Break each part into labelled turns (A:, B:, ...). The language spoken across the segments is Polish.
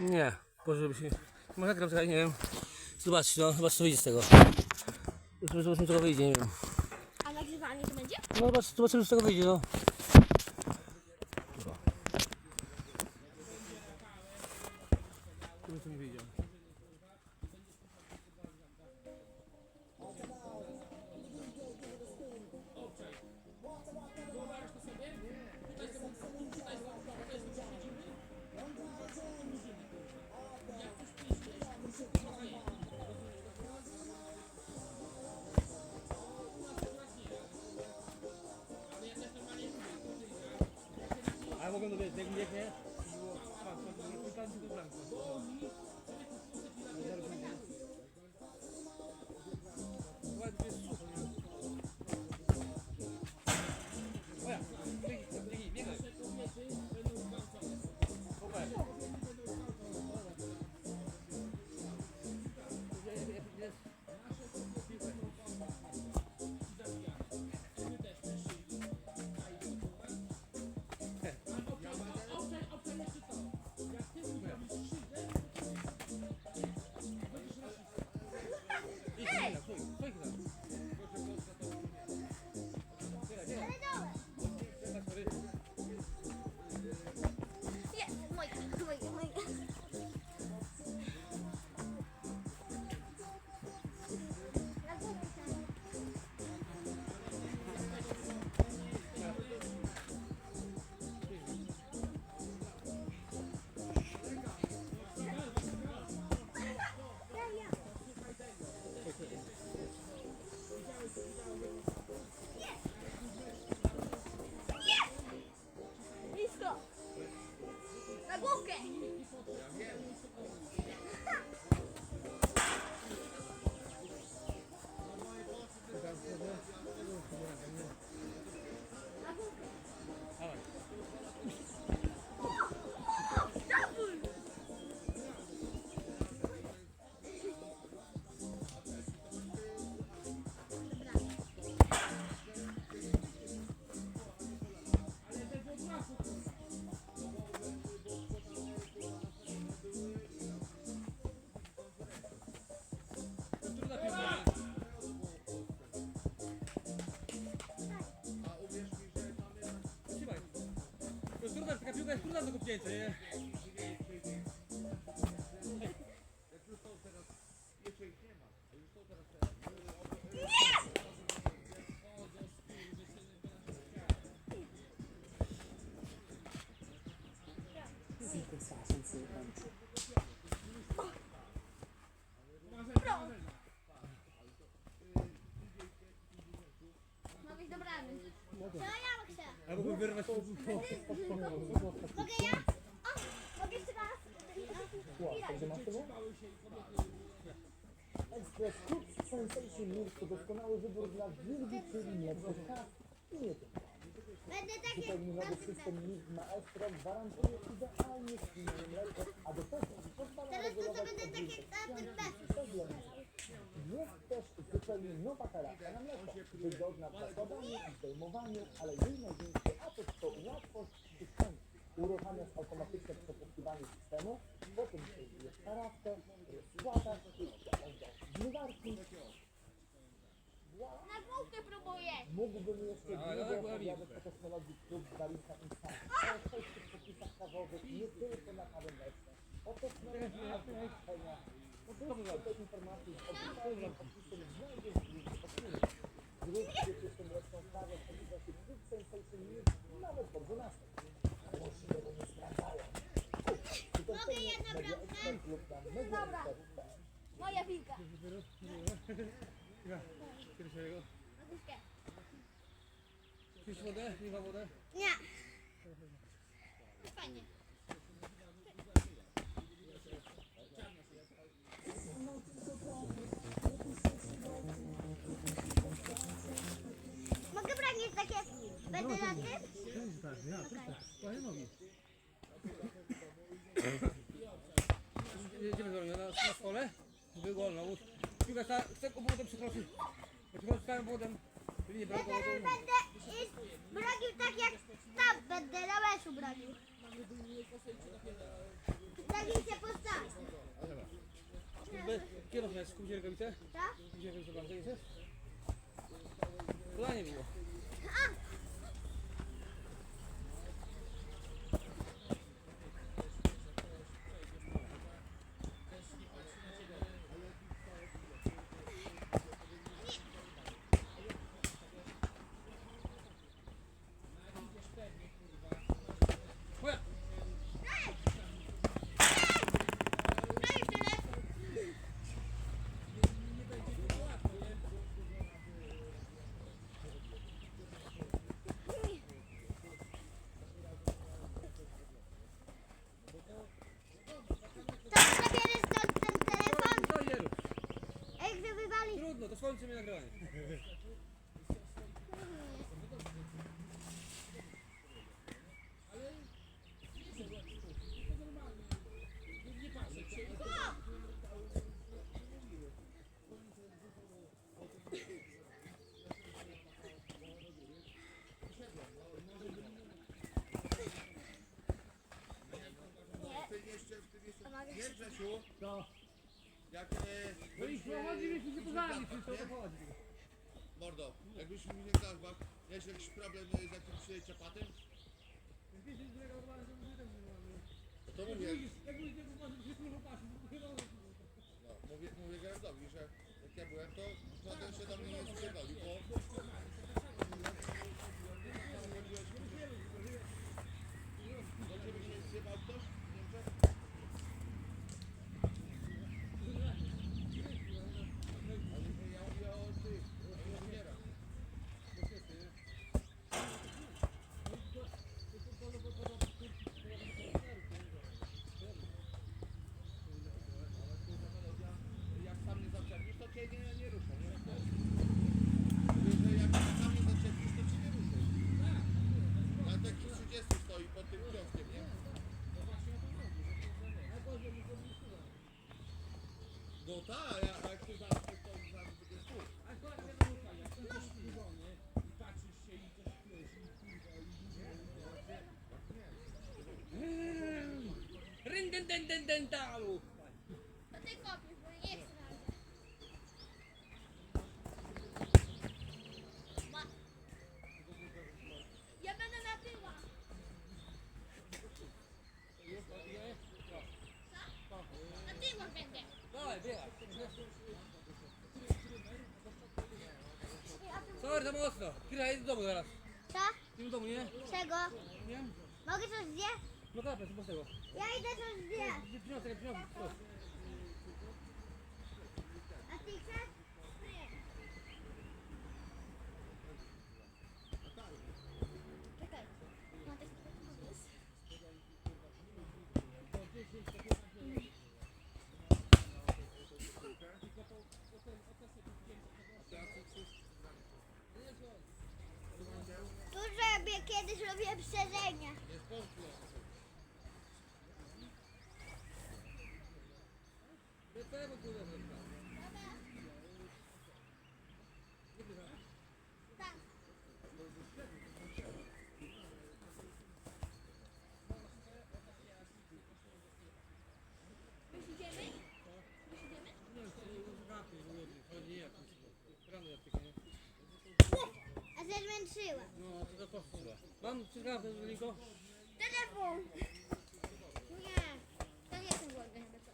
A: Nie, Boże, żeby się... Może gram, nie wiem. Zobaczcie, no, chyba co wyjdzie z tego. Zobaczymy, co wyjdzie, nie wiem.
B: A nagrywanie to będzie?
A: No zobacz, zobaczymy, co z tego wyjdzie, no. Zobaczymy, co mi wyjdzie. A mogę taka piłka jest trudna do kopnięcia, nie?
B: Ma być do bramy. Co ja chcę?
A: Albo wyrwać po...
B: Mogę ja? O, mogę jeszcze raz?
C: Express Club Sensation Milk to doskonały wybór dla wielbicieli mlecznych i nie tylko.
B: Będę takie
C: Zupełnie nowy system Milk Maestro gwarantuje idealnie spójne mleko, a do tego pozwala
B: Teraz to, to
C: regulować
B: będę takie
C: odżycie
B: na tym bez.
C: Jest też zupełnie nowa karatka na mleko, wygodna w zakładaniu i zdejmowaniu, ale jej największy atut to łatwość systemu. Uruchamiasz automatyczne przepuskiwanie systemu, potem przejmujesz karawkę, rozkładasz i do zmywarki.
B: Na główkę próbuję.
C: Mógłbym jeszcze
A: Ale
C: długo
A: była
C: opowiadać o technologii klub Barista Insight. O sześciu przepisach kawowych, nie tylko na kawę mleczną. O technologii automatyzowania. Wszystkie te informacje z opisem opisem znajdziesz w linii opinii. Zróbcie pierwszą mleczną kawę w postaci Club Sensation News nawet po 12. Możliwe, że nie sprawdzają.
B: Mogę jedną
C: Media
B: bramkę?
C: Expert lub na
B: Dobra. Moja piłka. Główkę.
A: Pisz wodę? Nie ma wodę?
B: Nie. Fajnie. Mogę brać takie... Będę na tym?
A: Tak. Jedziemy do mnie na, na stole. Był gol, no. Piłka sta, z tego powodem przekroczył. Jak stałem powodem linię
B: Ja teraz będę iść bragił tak jak tam będę na łeszu bragił. Bragił się po
A: Wiesz, kupić rękawice?
B: Tak?
A: Kupić rękawice bardzo, nie chcesz? To nie było. 对。Poznali, co to chodzi?
D: mordo, jakbyśmy mi nie zazwał, miałeś jakiś problem z jakimś ciapatem? No to mówię, no, mówię, mówię Gerardowi, że jak ja byłem, to żaden się do mnie nie spierdolił, bo do ciebie się zjebał ktoś w Niemczech? Ale ja mówię o tych, o inżynierach. jak sam nie zaczepisz, to cię nie, nie ruszą. Nie? Mówię, że jak sam nie zaczepisz, to cię nie ruszą. Na takich 30 stoi pod tym kioskiem, nie? No tak, ja, a jak ty zaraz to to zaraz będzie spół.
A: Ryndendendendentalu!
B: To ty kopisz, bo nie chcę nawet. Ma. Ja będę na tyła. Co? Na tyła będę.
A: Dawaj, biegaj.
B: Ej, a ty-
A: Sorry, za mocno. Kira, jedź do domu zaraz.
B: Co?
A: Ty do domu, nie?
B: Czego?
A: Nie?
B: Mogę coś zjeść?
A: No kapę, co tego?
B: Ja idę coś zjeść.
A: Przyniosę. przyniosę.
B: A ty chcesz? Nie. Czekaj. Ma taki pomysł. Tu robię, kiedyś robię przedzenie.
D: Jest pomkło.
A: Nie, to ja bym kurde zrobił.
B: Tak. Już idziemy? Już idziemy?
A: Nie wiem, czy nie kapie, bo nie chodzi jak rano jak takie, nie?
B: A się zmęczyła.
A: No, to to poszło. Mam trzy kapy, Zulinko?
B: Telefon! Nie, to nie jestem głodny chyba co.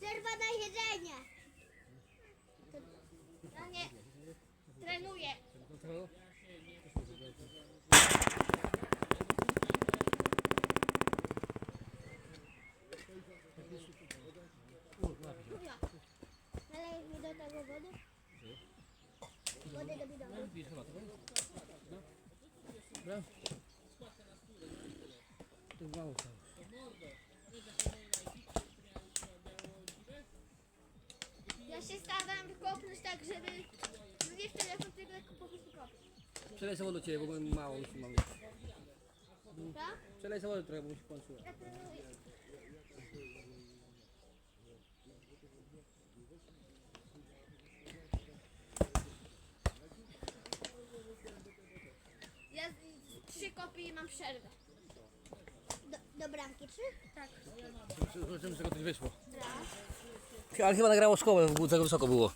B: Przerwa na jedzenie. To- Ja nie trenuję.
A: No to
B: Kurwa. Nalejesz mi do tego wody? Wody do bidonu.
A: Widzisz chyba tego? No. Dobra. To tam.
B: Ja się staram kopnąć tak, żeby nie w telefon, tylko tak po prostu kopnąć.
A: Przelej sobie do ciebie, bo mam mało już mam.
B: Tak?
A: Przelej sobie trochę, bo mi się kończyło.
B: Ja trenuję. I mam przerwę. do, do bramki, czy? Tak.
A: Zobaczymy, z czego coś wyszło. Ale chyba nagrało szkołę, bo tak wysoko było.